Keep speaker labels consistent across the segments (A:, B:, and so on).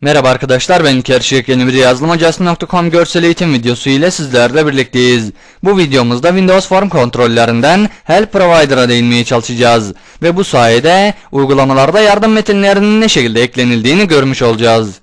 A: Merhaba arkadaşlar ben Kerşik yeni bir yazılımhocası.com görsel eğitim videosu ile sizlerle birlikteyiz. Bu videomuzda Windows Form kontrollerinden Help Provider'a değinmeye çalışacağız. Ve bu sayede uygulamalarda yardım metinlerinin ne şekilde eklenildiğini görmüş olacağız.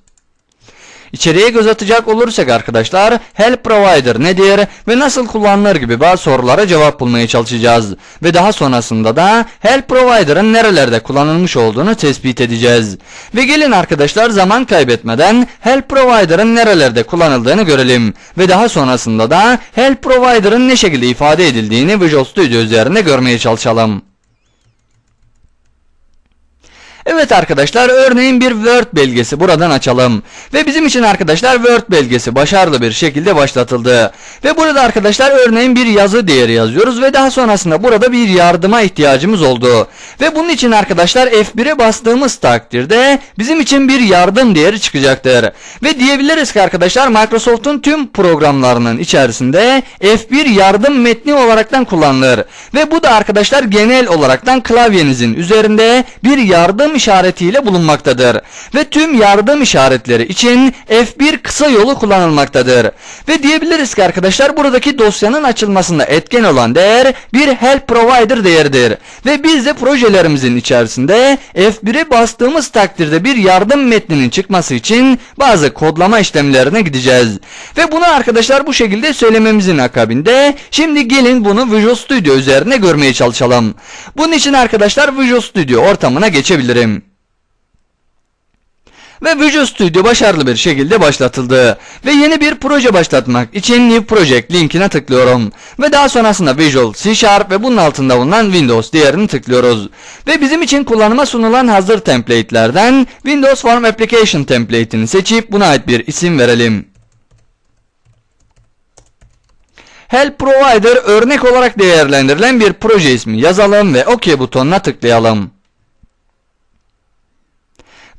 A: İçeriye göz atacak olursak arkadaşlar Help Provider nedir ve nasıl kullanılır gibi bazı sorulara cevap bulmaya çalışacağız. Ve daha sonrasında da Help Provider'ın nerelerde kullanılmış olduğunu tespit edeceğiz. Ve gelin arkadaşlar zaman kaybetmeden Help Provider'ın nerelerde kullanıldığını görelim. Ve daha sonrasında da Help Provider'ın ne şekilde ifade edildiğini Visual Studio üzerinde görmeye çalışalım. Evet arkadaşlar örneğin bir Word belgesi buradan açalım. Ve bizim için arkadaşlar Word belgesi başarılı bir şekilde başlatıldı. Ve burada arkadaşlar örneğin bir yazı değeri yazıyoruz ve daha sonrasında burada bir yardıma ihtiyacımız oldu. Ve bunun için arkadaşlar F1'e bastığımız takdirde bizim için bir yardım değeri çıkacaktır. Ve diyebiliriz ki arkadaşlar Microsoft'un tüm programlarının içerisinde F1 yardım metni olaraktan kullanılır. Ve bu da arkadaşlar genel olaraktan klavyenizin üzerinde bir yardım işaretiyle bulunmaktadır. Ve tüm yardım işaretleri için F1 kısa yolu kullanılmaktadır. Ve diyebiliriz ki arkadaşlar buradaki dosyanın açılmasında etken olan değer bir help provider değeridir. Ve biz de projelerimizin içerisinde F1'e bastığımız takdirde bir yardım metninin çıkması için bazı kodlama işlemlerine gideceğiz. Ve bunu arkadaşlar bu şekilde söylememizin akabinde şimdi gelin bunu Visual Studio üzerine görmeye çalışalım. Bunun için arkadaşlar Visual Studio ortamına geçebilirim. Ve Visual Studio başarılı bir şekilde başlatıldı. Ve yeni bir proje başlatmak için New Project linkine tıklıyorum. Ve daha sonrasında Visual, C Sharp ve bunun altında bulunan Windows diğerini tıklıyoruz. Ve bizim için kullanıma sunulan hazır template'lerden Windows Form Application template'ini seçip buna ait bir isim verelim. Help Provider örnek olarak değerlendirilen bir proje ismi yazalım ve OK butonuna tıklayalım.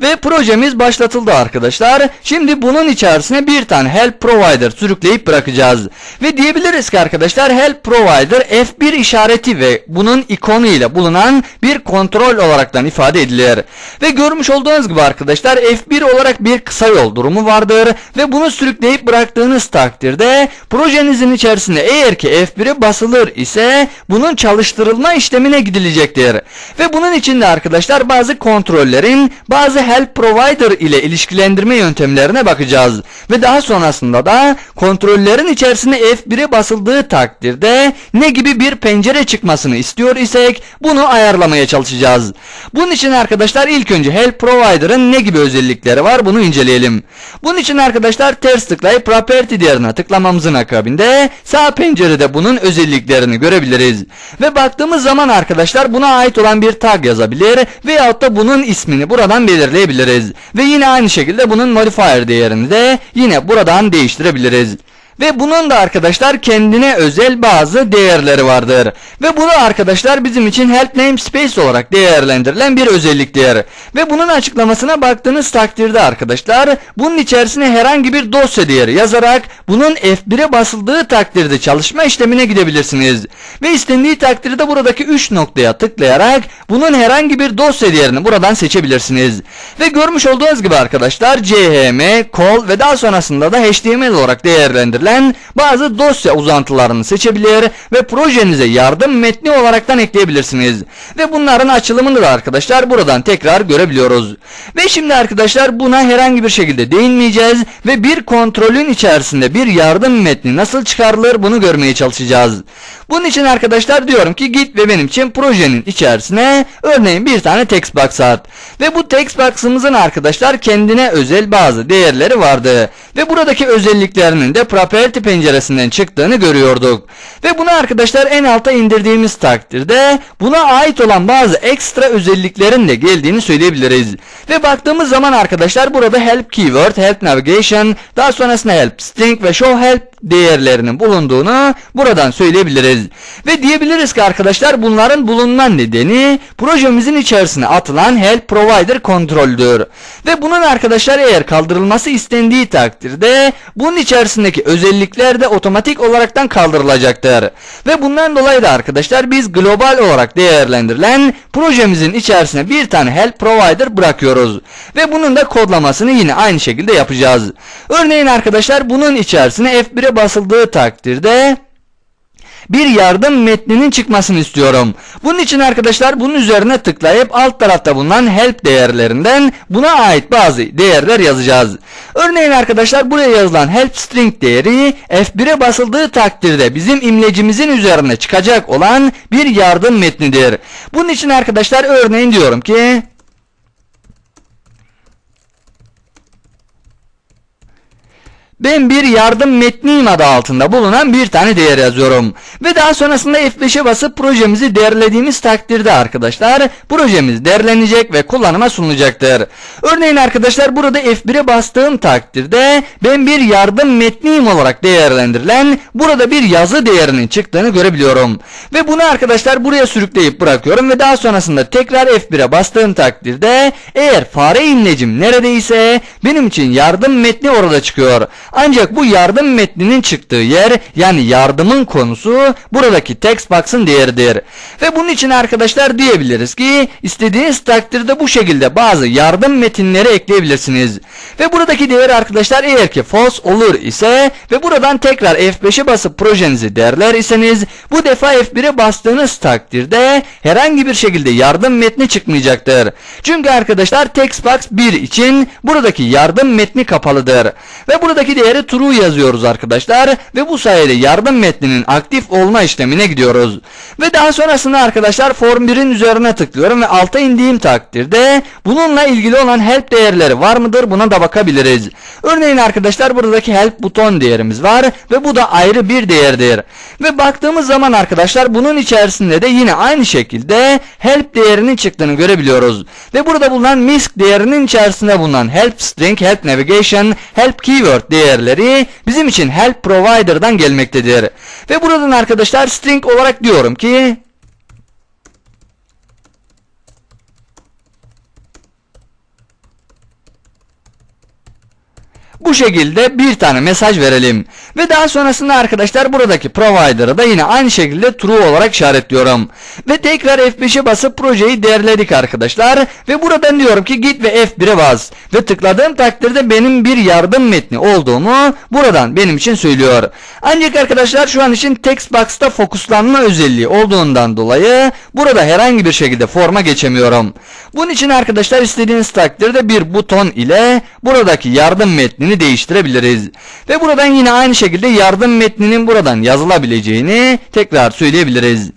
A: Ve projemiz başlatıldı arkadaşlar. Şimdi bunun içerisine bir tane help provider sürükleyip bırakacağız. Ve diyebiliriz ki arkadaşlar help provider F1 işareti ve bunun ikonu ile bulunan bir kontrol olaraktan ifade edilir. Ve görmüş olduğunuz gibi arkadaşlar F1 olarak bir kısa yol durumu vardır. Ve bunu sürükleyip bıraktığınız takdirde projenizin içerisinde eğer ki F1'e basılır ise bunun çalıştırılma işlemine gidilecektir. Ve bunun için de arkadaşlar bazı kontrollerin bazı help provider ile ilişkilendirme yöntemlerine bakacağız. Ve daha sonrasında da kontrollerin içerisine F1'e basıldığı takdirde ne gibi bir pencere çıkmasını istiyor isek bunu ayarlamaya çalışacağız. Bunun için arkadaşlar ilk önce help provider'ın ne gibi özellikleri var bunu inceleyelim. Bunun için arkadaşlar ters tıklayıp property değerine tıklamamızın akabinde sağ pencerede bunun özelliklerini görebiliriz. Ve baktığımız zaman arkadaşlar buna ait olan bir tag yazabilir veyahut da bunun ismini buradan belirleyebiliriz belirleyebiliriz. Ve yine aynı şekilde bunun modifier değerini de yine buradan değiştirebiliriz. Ve bunun da arkadaşlar kendine özel bazı değerleri vardır. Ve bunu arkadaşlar bizim için help namespace olarak değerlendirilen bir özelliktir. Ve bunun açıklamasına baktığınız takdirde arkadaşlar bunun içerisine herhangi bir dosya değeri yazarak bunun F1'e basıldığı takdirde çalışma işlemine gidebilirsiniz. Ve istendiği takdirde buradaki 3 noktaya tıklayarak bunun herhangi bir dosya değerini buradan seçebilirsiniz. Ve görmüş olduğunuz gibi arkadaşlar CHM, call ve daha sonrasında da HTML olarak değerlendirilen bazı dosya uzantılarını seçebilir ve projenize yardım metni olaraktan ekleyebilirsiniz. Ve bunların açılımını da arkadaşlar buradan tekrar görebiliyoruz. Ve şimdi arkadaşlar buna herhangi bir şekilde değinmeyeceğiz ve bir kontrolün içerisinde bir yardım metni nasıl çıkarılır bunu görmeye çalışacağız. Bunun için arkadaşlar diyorum ki git ve benim için projenin içerisine örneğin bir tane text box at. Ve bu text box'ımızın arkadaşlar kendine özel bazı değerleri vardı. Ve buradaki özelliklerinin de property penceresinden çıktığını görüyorduk. Ve bunu arkadaşlar en alta indirdiğimiz takdirde buna ait olan bazı ekstra özelliklerin de geldiğini söyleyebiliriz. Ve baktığımız zaman arkadaşlar burada help keyword, help navigation, daha sonrasında help string ve show help değerlerinin bulunduğunu buradan söyleyebiliriz. Ve diyebiliriz ki arkadaşlar bunların bulunma nedeni projemizin içerisine atılan help provider kontroldür. Ve bunun arkadaşlar eğer kaldırılması istendiği takdirde takdirde bunun içerisindeki özellikler de otomatik olaraktan kaldırılacaktır. Ve bundan dolayı da arkadaşlar biz global olarak değerlendirilen projemizin içerisine bir tane help provider bırakıyoruz. Ve bunun da kodlamasını yine aynı şekilde yapacağız. Örneğin arkadaşlar bunun içerisine F1'e basıldığı takdirde bir yardım metninin çıkmasını istiyorum. Bunun için arkadaşlar bunun üzerine tıklayıp alt tarafta bulunan help değerlerinden buna ait bazı değerler yazacağız. Örneğin arkadaşlar buraya yazılan help string değeri F1'e basıldığı takdirde bizim imlecimizin üzerine çıkacak olan bir yardım metnidir. Bunun için arkadaşlar örneğin diyorum ki Ben bir yardım metniyim adı altında bulunan bir tane değer yazıyorum. Ve daha sonrasında F5'e basıp projemizi derlediğimiz takdirde arkadaşlar projemiz derlenecek ve kullanıma sunulacaktır. Örneğin arkadaşlar burada F1'e bastığım takdirde ben bir yardım metniyim olarak değerlendirilen burada bir yazı değerinin çıktığını görebiliyorum. Ve bunu arkadaşlar buraya sürükleyip bırakıyorum ve daha sonrasında tekrar F1'e bastığım takdirde eğer fare imlecim neredeyse benim için yardım metni orada çıkıyor. Ancak bu yardım metninin çıktığı yer yani yardımın konusu buradaki text box'ın değeridir. Ve bunun için arkadaşlar diyebiliriz ki istediğiniz takdirde bu şekilde bazı yardım metinleri ekleyebilirsiniz. Ve buradaki değer arkadaşlar eğer ki false olur ise ve buradan tekrar F5'e basıp projenizi derler iseniz bu defa F1'e bastığınız takdirde herhangi bir şekilde yardım metni çıkmayacaktır. Çünkü arkadaşlar text box 1 için buradaki yardım metni kapalıdır. Ve buradaki değeri true yazıyoruz arkadaşlar ve bu sayede yardım metninin aktif olma işlemine gidiyoruz. Ve daha sonrasında arkadaşlar form 1'in üzerine tıklıyorum ve alta indiğim takdirde bununla ilgili olan help değerleri var mıdır buna da bakabiliriz. Örneğin arkadaşlar buradaki help buton değerimiz var ve bu da ayrı bir değerdir. Ve baktığımız zaman arkadaşlar bunun içerisinde de yine aynı şekilde help değerinin çıktığını görebiliyoruz. Ve burada bulunan misc değerinin içerisinde bulunan help string, help navigation, help keyword değerleri bizim için help provider'dan gelmektedir. Ve buradan arkadaşlar string olarak diyorum ki Bu şekilde bir tane mesaj verelim. Ve daha sonrasında arkadaşlar buradaki provider'ı da yine aynı şekilde true olarak işaretliyorum. Ve tekrar F5'e basıp projeyi derledik arkadaşlar. Ve buradan diyorum ki git ve F1'e bas. Ve tıkladığım takdirde benim bir yardım metni olduğumu buradan benim için söylüyor. Ancak arkadaşlar şu an için text box'ta fokuslanma özelliği olduğundan dolayı burada herhangi bir şekilde forma geçemiyorum. Bunun için arkadaşlar istediğiniz takdirde bir buton ile buradaki yardım metnini değiştirebiliriz. Ve buradan yine aynı şekilde yardım metninin buradan yazılabileceğini tekrar söyleyebiliriz.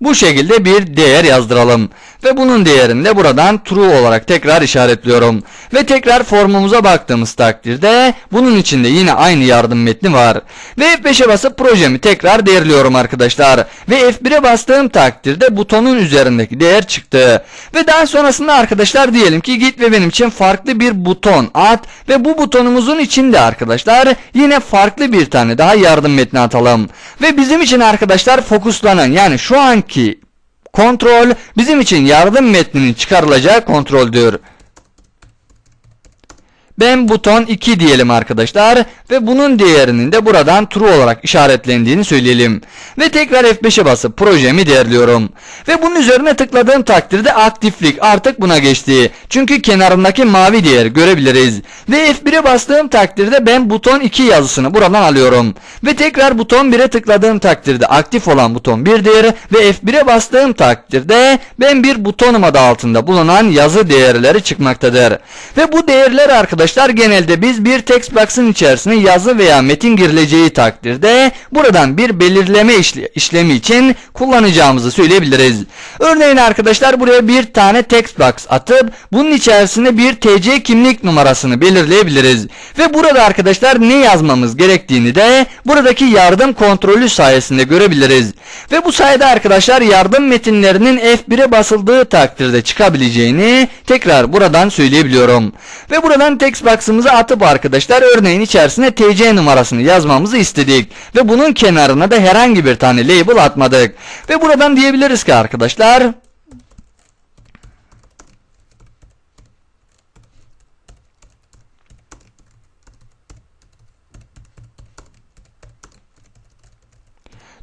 A: Bu şekilde bir değer yazdıralım. Ve bunun değerini de buradan true olarak tekrar işaretliyorum. Ve tekrar formumuza baktığımız takdirde bunun içinde yine aynı yardım metni var. Ve F5'e basıp projemi tekrar değerliyorum arkadaşlar. Ve F1'e bastığım takdirde butonun üzerindeki değer çıktı. Ve daha sonrasında arkadaşlar diyelim ki git ve benim için farklı bir buton at. Ve bu butonumuzun içinde arkadaşlar yine farklı bir tane daha yardım metni atalım. Ve bizim için arkadaşlar fokuslanan yani şu anki Kontrol bizim için yardım metninin çıkarılacağı kontroldür. Ben buton 2 diyelim arkadaşlar ve bunun değerinin de buradan true olarak işaretlendiğini söyleyelim. Ve tekrar F5'e basıp projemi değerliyorum. Ve bunun üzerine tıkladığım takdirde aktiflik artık buna geçti. Çünkü kenarındaki mavi değer görebiliriz. Ve F1'e bastığım takdirde ben buton 2 yazısını buradan alıyorum. Ve tekrar buton 1'e tıkladığım takdirde aktif olan buton 1'dir ve F1'e bastığım takdirde ben bir butonum adı altında bulunan yazı değerleri çıkmaktadır. Ve bu değerler arkadaşlar Arkadaşlar genelde biz bir text box'ın içerisine yazı veya metin girileceği takdirde buradan bir belirleme işlemi için kullanacağımızı söyleyebiliriz. Örneğin arkadaşlar buraya bir tane text box atıp bunun içerisine bir TC kimlik numarasını belirleyebiliriz. Ve burada arkadaşlar ne yazmamız gerektiğini de buradaki yardım kontrolü sayesinde görebiliriz. Ve bu sayede arkadaşlar yardım metinlerinin F1'e basıldığı takdirde çıkabileceğini tekrar buradan söyleyebiliyorum. Ve buradan text Xbox'ımızı atıp arkadaşlar örneğin içerisine TC numarasını yazmamızı istedik. Ve bunun kenarına da herhangi bir tane label atmadık. Ve buradan diyebiliriz ki arkadaşlar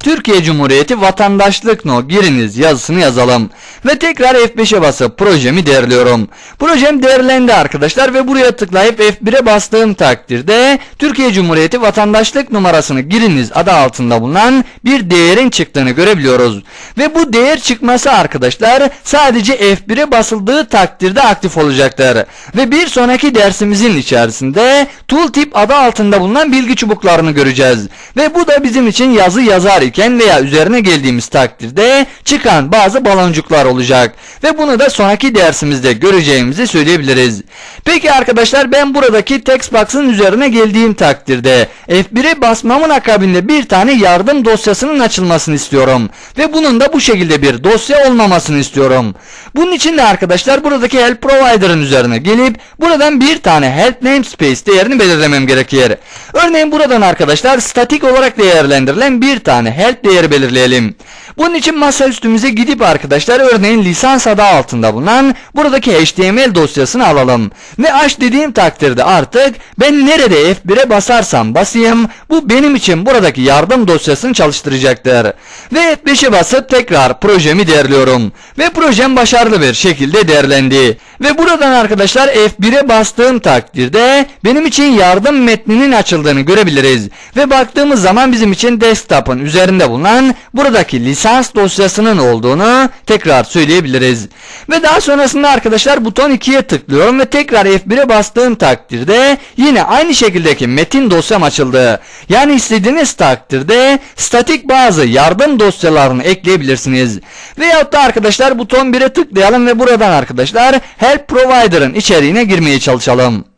A: Türkiye Cumhuriyeti vatandaşlık no giriniz yazısını yazalım. Ve tekrar F5'e basıp projemi değerliyorum. Projem değerlendi arkadaşlar ve buraya tıklayıp F1'e bastığım takdirde Türkiye Cumhuriyeti vatandaşlık numarasını giriniz adı altında bulunan bir değerin çıktığını görebiliyoruz. Ve bu değer çıkması arkadaşlar sadece F1'e basıldığı takdirde aktif olacaktır. Ve bir sonraki dersimizin içerisinde tooltip adı altında bulunan bilgi çubuklarını göreceğiz. Ve bu da bizim için yazı yazar iken veya üzerine geldiğimiz takdirde çıkan bazı baloncuklar olacak. Ve bunu da sonraki dersimizde göreceğimizi söyleyebiliriz. Peki arkadaşlar ben buradaki text box'ın üzerine geldiğim takdirde F1'e basmamın akabinde bir tane yardım dosyasının açılmasını istiyorum. Ve bunun da bu şekilde bir dosya olmamasını istiyorum. Bunun için de arkadaşlar buradaki help provider'ın üzerine gelip buradan bir tane help namespace değerini belirlemem gerekir. Örneğin buradan arkadaşlar statik olarak değerlendirilen bir tane help değeri belirleyelim. Bunun için masaüstümüze gidip arkadaşlar örneğin lisans adı altında bulunan buradaki HTML dosyasını alalım. Ve aç dediğim takdirde artık ben nerede F1'e basarsam basayım bu benim için buradaki yardım dosyasını çalıştıracaktır. Ve F5'e basıp tekrar projemi değerliyorum. Ve projem başarılı bir şekilde değerlendi. Ve buradan arkadaşlar F1'e bastığım takdirde benim için yardım metninin açıldığını görebiliriz. Ve baktığımız zaman bizim için desktop'ın üzerinde bulunan buradaki lisans dosyasının olduğunu tekrar söyleyebiliriz. Ve daha sonrasında arkadaşlar buton 2'ye tıklıyorum ve tekrar F1'e bastığım takdirde yine aynı şekildeki metin dosyam açıldı. Yani istediğiniz takdirde statik bazı yardım dosyalarını ekleyebilirsiniz. Veyahut da arkadaşlar buton 1'e tıklayalım ve buradan arkadaşlar Help Provider'ın içeriğine girmeye çalışalım.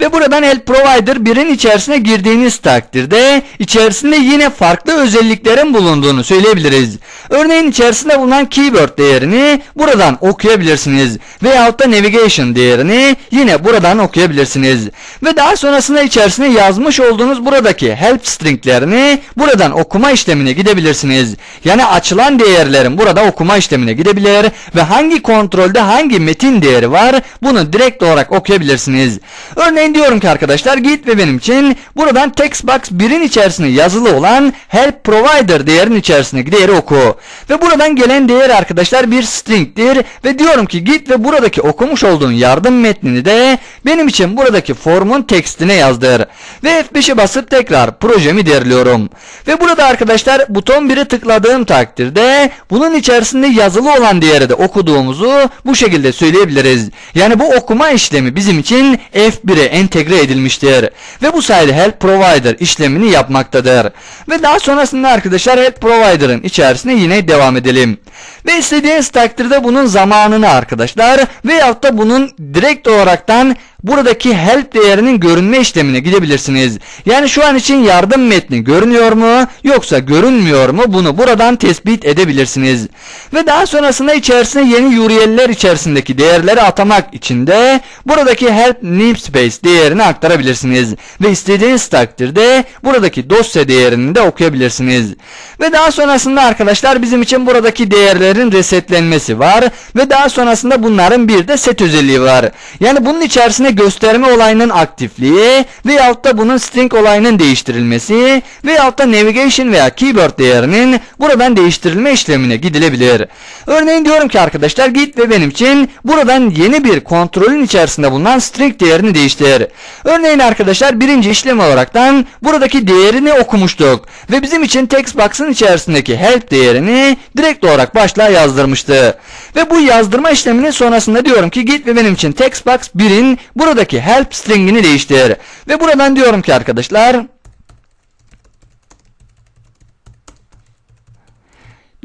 A: Ve buradan Help Provider 1'in içerisine girdiğiniz takdirde içerisinde yine farklı özelliklerin bulunduğunu söyleyebiliriz. Örneğin içerisinde bulunan keyword değerini buradan okuyabilirsiniz. Veyahut da navigation değerini yine buradan okuyabilirsiniz. Ve daha sonrasında içerisine yazmış olduğunuz buradaki help stringlerini buradan okuma işlemine gidebilirsiniz. Yani açılan değerlerin burada okuma işlemine gidebilir ve hangi kontrolde hangi metin değeri var bunu direkt olarak okuyabilirsiniz. Örneğin diyorum ki arkadaşlar git ve benim için buradan text box 1'in içerisine yazılı olan help provider değerin içerisindeki değeri oku. Ve buradan gelen değer arkadaşlar bir string'tir ve diyorum ki git ve buradaki okumuş olduğun yardım metnini de benim için buradaki formun tekstine yazdır. Ve F5'e basıp tekrar projemi derliyorum. Ve burada arkadaşlar buton 1'e tıkladığım takdirde bunun içerisinde yazılı olan değeri de okuduğumuzu bu şekilde söyleyebiliriz. Yani bu okuma işlemi bizim için F1'e entegre edilmiştir. Ve bu sayede Help Provider işlemini yapmaktadır. Ve daha sonrasında arkadaşlar Help Provider'ın içerisine yine devam edelim. Ve istediğiniz takdirde bunun zamanını arkadaşlar veyahut da bunun direkt olaraktan buradaki help değerinin görünme işlemine gidebilirsiniz. Yani şu an için yardım metni görünüyor mu yoksa görünmüyor mu bunu buradan tespit edebilirsiniz. Ve daha sonrasında içerisine yeni URL'ler içerisindeki değerleri atamak için de buradaki help namespace değerini aktarabilirsiniz. Ve istediğiniz takdirde buradaki dosya değerini de okuyabilirsiniz. Ve daha sonrasında arkadaşlar bizim için buradaki değerlerin resetlenmesi var ve daha sonrasında bunların bir de set özelliği var. Yani bunun içerisine gösterme olayının aktifliği veyahut da bunun string olayının değiştirilmesi veyahut da navigation veya keyword değerinin buradan değiştirilme işlemine gidilebilir. Örneğin diyorum ki arkadaşlar git ve benim için buradan yeni bir kontrolün içerisinde bulunan string değerini değiştir. Örneğin arkadaşlar birinci işlem olaraktan buradaki değerini okumuştuk ve bizim için text box'ın içerisindeki help değerini direkt olarak başlığa yazdırmıştı. Ve bu yazdırma işleminin sonrasında diyorum ki git ve benim için text box 1'in buradaki help stringini değiştir. Ve buradan diyorum ki arkadaşlar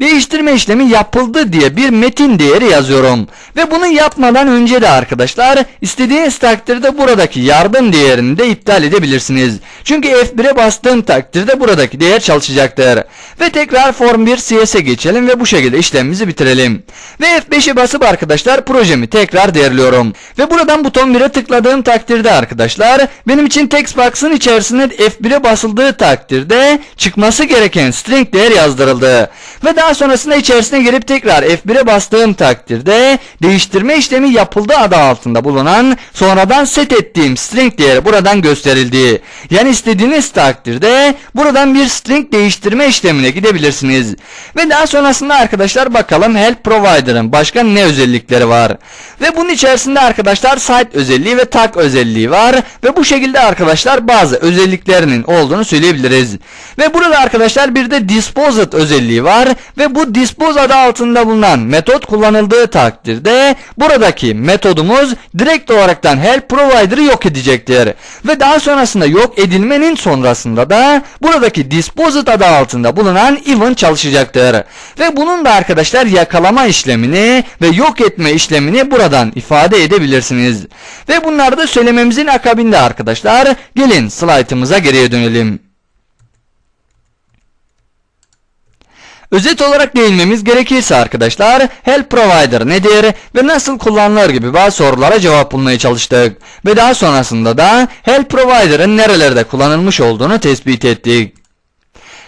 A: Değiştirme işlemi yapıldı diye bir metin değeri yazıyorum. Ve bunu yapmadan önce de arkadaşlar istediğiniz takdirde buradaki yardım değerini de iptal edebilirsiniz. Çünkü F1'e bastığım takdirde buradaki değer çalışacaktır. Ve tekrar form 1 CS'e geçelim ve bu şekilde işlemimizi bitirelim. Ve F5'e basıp arkadaşlar projemi tekrar değerliyorum. Ve buradan buton 1'e tıkladığım takdirde arkadaşlar benim için text box'ın içerisinde F1'e basıldığı takdirde çıkması gereken string değer yazdırıldı. Ve daha daha sonrasında içerisine girip tekrar F1'e bastığım takdirde değiştirme işlemi yapıldı adı altında bulunan sonradan set ettiğim string değeri buradan gösterildi. Yani istediğiniz takdirde buradan bir string değiştirme işlemine gidebilirsiniz. Ve daha sonrasında arkadaşlar bakalım help provider'ın başka ne özellikleri var. Ve bunun içerisinde arkadaşlar site özelliği ve tag özelliği var. Ve bu şekilde arkadaşlar bazı özelliklerinin olduğunu söyleyebiliriz. Ve burada arkadaşlar bir de disposed özelliği var. Ve bu dispose adı altında bulunan metot kullanıldığı takdirde buradaki metodumuz direkt olaraktan help provider'ı yok edecektir. Ve daha sonrasında yok edilmenin sonrasında da buradaki disposed adı altında bulunan event çalışacaktır. Ve bunun da arkadaşlar yakalama işlemini ve yok etme işlemini buradan ifade edebilirsiniz. Ve bunları da söylememizin akabinde arkadaşlar gelin slaytımıza geriye dönelim. Özet olarak değinmemiz gerekirse arkadaşlar Help Provider nedir ve nasıl kullanılır gibi bazı sorulara cevap bulmaya çalıştık. Ve daha sonrasında da Help Provider'ın nerelerde kullanılmış olduğunu tespit ettik.